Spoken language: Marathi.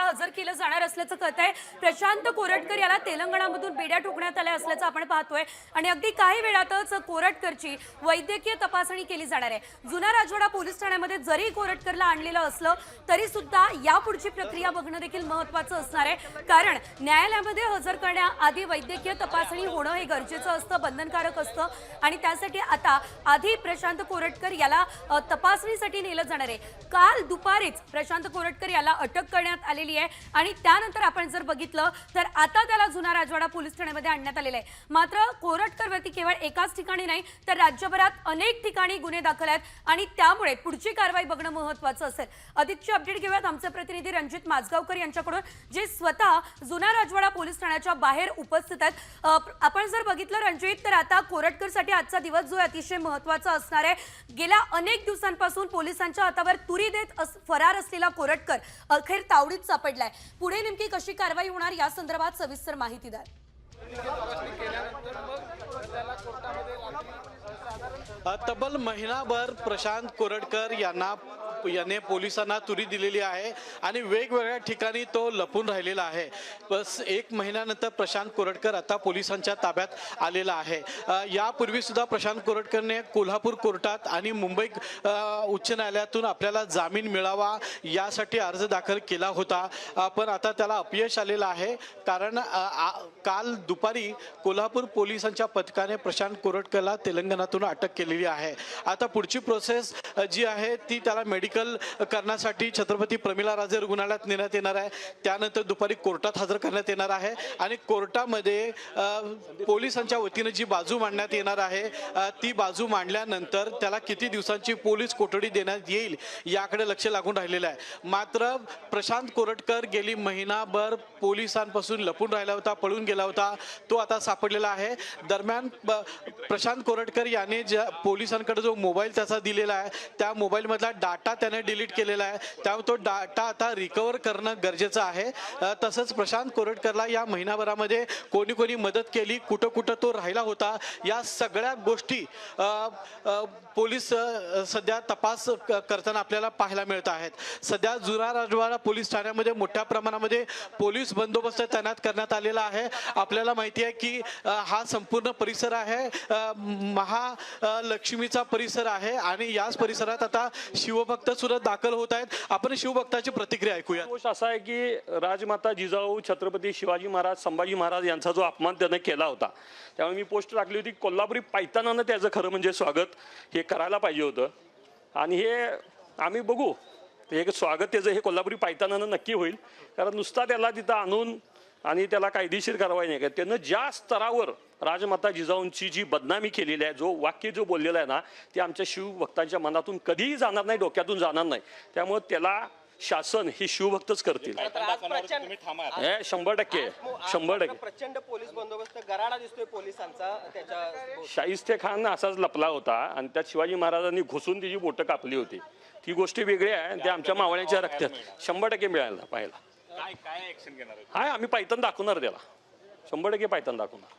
आता हजर केलं जाणार असल्याचं कळत आहे. प्रशांत कोरटकर याला तेलंगणामधून बेड्या ठोकण्यात आल्या असल्याचं आपण पाहतोय. आणि अगदी काही वेळातच कोरटकरची वैद्यकीय तपासणी केली जाणार आहे. जुना राजवाडा पोलीस ठाण्यामध्ये जरी कोरटकरला आणलेलं असलं तरी सुद्धा यापुढची प्रक्रिया बघणं देखील महत्वाचं असणार आहे. कारण न्यायालयामध्ये हजर करण्याआधी वैद्यकीय तपासणी होणं हे गरजेचं असतं बंधनकारक असतं. आणि त्यासाठी आता आधी प्रशांत कोरटकर याला तपासणीसाठी नेलं जाणार आहे. काल दुपारीच प्रशांत कोरटकर याला अटक करण्यात आलेली आहे. आणि त्यानंतर आपण जर बघितलं तर आता त्याला जुना राजवाडा पोलीस ठाण्यामध्ये आणण्यात आलेलं आहे. मात्र कोरटकरवरती केवळ एकाच ठिकाणी नाही तर राज्यभरात अनेक ठिकाणी गुन्हे दाखल आहेत. आणि त्यामुळे पुढची कारवाई बघणं महत्वाचं असेल. अधिकची अपडेट घेऊयात आमचे प्रतिनिधी रणजित माझगावकर यांच्याकडून जे स्वतः जुना राजवाडा पोलीस ठाण्याच्या बाहेर उपस्थित आहेत. आपण जर बघितलं रणजित तर आता कोरटकरसाठी आजचा दिवस जो अतिशय महत्त्वाचा असणार आहे. गेल्या अनेक दिवसांपासून पोलिसांच्या हातावर तुरी देत अस- फरार असलेला कोरटकर अखेर तावडीत सापडलाय. पुढे नेमकी कशी कारवाई होणार या संदर्भात सविस्तर माहिती द्या. तब्बल महिनाभर प्रशांत कोरडकर यांना याने पोलिसांना तुरी दिलेली आहे आणि वेगवेगळ्या ठिकाणी तो लपून राहिलेला आहे. बस एक महिन्यानंतर प्रशांत कोरटकर आता पोलिसांच्या ताब्यात आलेला आहे. यापूर्वीसुद्धा यापूर्वी सुद्धा प्रशांत कोरटकरने कोल्हापूर कोर्टात आणि मुंबई उच्च न्यायालयातून आपल्याला जामीन मिळावा यासाठी अर्ज दाखल केला होता. पण आता त्याला अपयश आलेलं आहे कारण आ- काल दुपारी कोल्हापूर पोलिसांच्या पथकाने प्रशांत कोरटकरला तेलंगणातून अटक केलेली आहे. आता पुढची प्रोसेस जी आहे ती त्याला मेडिकल करण्यासाठी छत्रपती प्रमिला राजे रुग्णालयात नेण्यात येणार आहे. त्यानंतर दुपारी कोर्टात हजर करण्यात येणार आहे आणि कोर्टामध्ये पोलिसांच्या वतीनं जी बाजू मांडण्यात येणार आहे ती बाजू मांडल्यानंतर त्याला किती दिवसांची पोलीस कोठडी देण्यात येईल याकडे लक्ष लागून राहिलेलं आहे. मात्र प्रशांत कोरटकर गेली महिनाभर पोलिसांपासून लपून राहिला होता पळून गेला होता तो आता सापडलेला आहे. दरम्यान प्रशांत कोरटकर याने ज्या पोलिसांकडे जो मोबाईल त्याचा दिलेला आहे त्या मोबाईलमधला डाटा त्याने डिलीट केलेला आहे. त्यामुळे तो डाटा आता रिकवर करणं गरजेचं आहे. तसंच प्रशांत कोरटकरला या महिनाभरामध्ये कोणी कोणी मदत केली कुठं कुठं तो राहिला होता या सगळ्या गोष्टी पोलीस सध्या तपास करताना आपल्याला पाहायला मिळत आहेत. सध्या जुना राजवाडा पोलीस ठाण्यामध्ये मोठ्या प्रमाणामध्ये पोलीस बंदोबस्त तैनात करण्यात आलेला आहे. आपल्याला माहिती आहे की हा संपूर्ण परिसर आहे. महालक्ष्मीचा परिसर आहे आणि याच परिसरात आता शिवभक्त सुद्धा दाखल होत आहेत. आपण शिवभक्ताची प्रतिक्रिया ऐकूया दोष असा आहे की राजमाता जिजाऊ छत्रपती शिवाजी महाराज संभाजी महाराज यांचा जो अपमान त्याने केला होता त्यामुळे मी पोस्ट टाकली होती कोल्हापुरी पायतानानं त्याचं खरं म्हणजे स्वागत हे करायला पाहिजे होतं. आणि हे आम्ही बघू हे स्वागत त्याचं हे कोल्हापुरी पायतानानं नक्की होईल. कारण नुसता त्याला तिथं आणून आणि त्याला कायदेशीर कारवाई नाही का त्यानं ज्या स्तरावर राजमाता जिजाऊंची जी बदनामी केलेली आहे जो वाक्य जो बोललेला आहे ना ते आमच्या शिवभक्तांच्या मनातून कधीही जाणार नाही डोक्यातून जाणार नाही. त्यामुळे त्याला शासन हे शिवभक्तच करतील. हे शंभर टक्के शंभर टक्के. प्रचंड पोलीस बंदोबस्त गराडा दिसतोय पोलिसांचा त्याच्या शाहिस्ते खान असाच लपला होता आणि त्यात शिवाजी महाराजांनी घुसून तिची बोटं कापली होती. ती गोष्ट वेगळी आहे आणि ते आमच्या मावळ्यांच्या रक्तात. शंभर टक्के मिळायला पाहायला. काय काय ऍक्शन घेणार आहे? आम्ही पायथन दाखवणार त्याला शंभर टक्के पायथन दाखवणार